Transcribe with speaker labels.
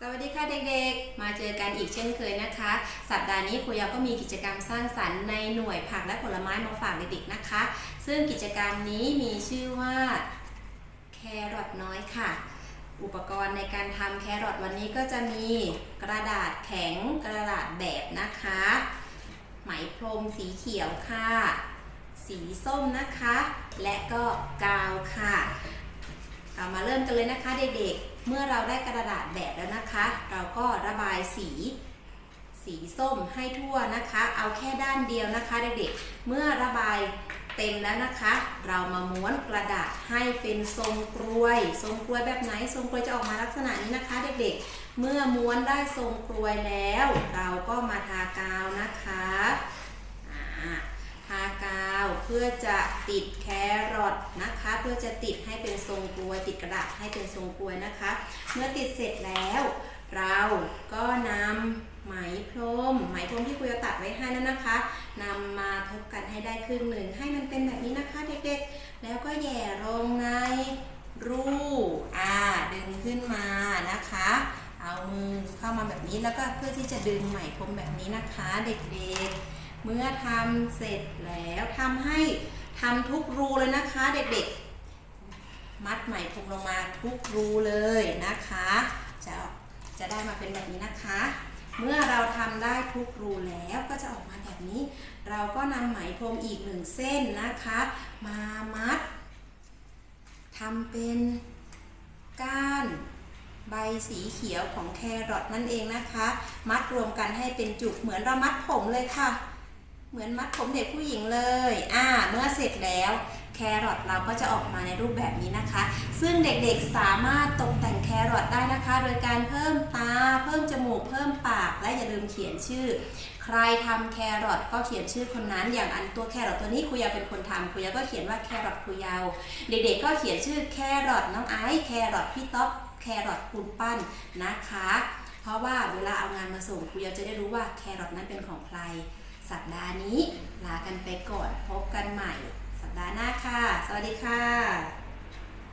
Speaker 1: สวัสดีค่ะเด็กๆ มาเจอกันอีกเช่นเคยนะคะ สัปดาห์นี้ครูยาก็มีกิจกรรมสร้างสรรค์ในหน่วยผักและผลไม้มาฝากเด็กๆนะคะ ซึ่งกิจกรรมนี้มีชื่อว่าแครอทน้อยค่ะ อุปกรณ์ในการทำแครอทวันนี้ก็จะมีกระดาษแข็งกระดาษแบบนะคะ ไหมพรมสีเขียวค่ะ สีส้มนะคะ และก็กาวค่ะ มาเริ่มกันเลยนะคะเด็กๆ เมื่อเราได้กระดาษแบบแล้วนะคะ เราก็ระบายสี สีส้มให้ทั่วนะคะ เอาแค่ด้านเดียวนะคะเด็กๆ เมื่อระบายเต็มแล้วนะคะ เรามาม้วนกระดาษให้เป็นทรงกลวย ทรงกลวยแบบไหน ทรงกลวยจะออกมาลักษณะนี้นะคะ เด็กๆ เมื่อม้วนได้ทรงกลวยแล้ว เราก็มาทากาวนะคะทากาวเพื่อจะติดแครอทนะคะ เพื่อจะติดให้เป็นทรง ระให้เป็นทรงกลวยนะคะ เมื่อติดเสร็จแล้ว เราก็นำไหมพรมไหมพรมที่ครูจะตัดไว้ให้นั่นนะคะนำมาทบกันให้ได้ครึ่งหนึ่งให้มันเป็นแบบนี้นะคะเด็กๆ แล้วก็แหย่ลงในรูอ่าดึงขึ้นมานะคะ เอามือเข้ามาแบบนี้แล้วก็เพื่อที่จะดึงไหมพรมแบบนี้นะคะเด็กๆ เมื่อทำเสร็จแล้วทำให้ทำทุกรูเลยนะคะเด็กๆ มัดไหมพรมลงมาทุกรูเลยนะคะ จะจะได้มาเป็นแบบนี้นะคะ เมื่อเราทำได้ทุกรูแล้วก็จะออกมาแบบนี้ เราก็นำไหมพรมอีกหนึ่งเส้นนะคะ มามัดทำเป็นก้านใบสีเขียวของแครอทนั่นเองนะคะ มัดรวมกันให้เป็นจุกเหมือนเรามัดผมเลยค่ะ เหมือนมัดผมเด็กผู้หญิงเลย อ่า เมื่อเสร็จแล้ว แครอทเราก็จะออกมาในรูปแบบนี้นะคะ ซึ่งเด็กๆสามารถตกแต่งแครอทได้นะคะ โดยการเพิ่มตา เพิ่มจมูก เพิ่มปาก และอย่าลืมเขียนชื่อ ใครทำแครอทก็เขียนชื่อคนนั้น อย่างอันตัวแครอทตัวนี้ครูยาวเป็นคนทำครูยาวก็เขียนว่าแครอทครูยาว เด็กๆ ก็เขียนชื่อแครอทน้องไอซ์แครอทพี่ต๊อบแครอทคุณปั้นนะคะ เพราะว่าเวลาเอางานมาส่งครูยาวจะได้รู้ว่าแครอทนั้นเป็นของใคร สัปดาห์นี้ลากันไปก่อนพบกันใหม่ สัปดาห์หน้าค่ะ สวัสดีค่ะ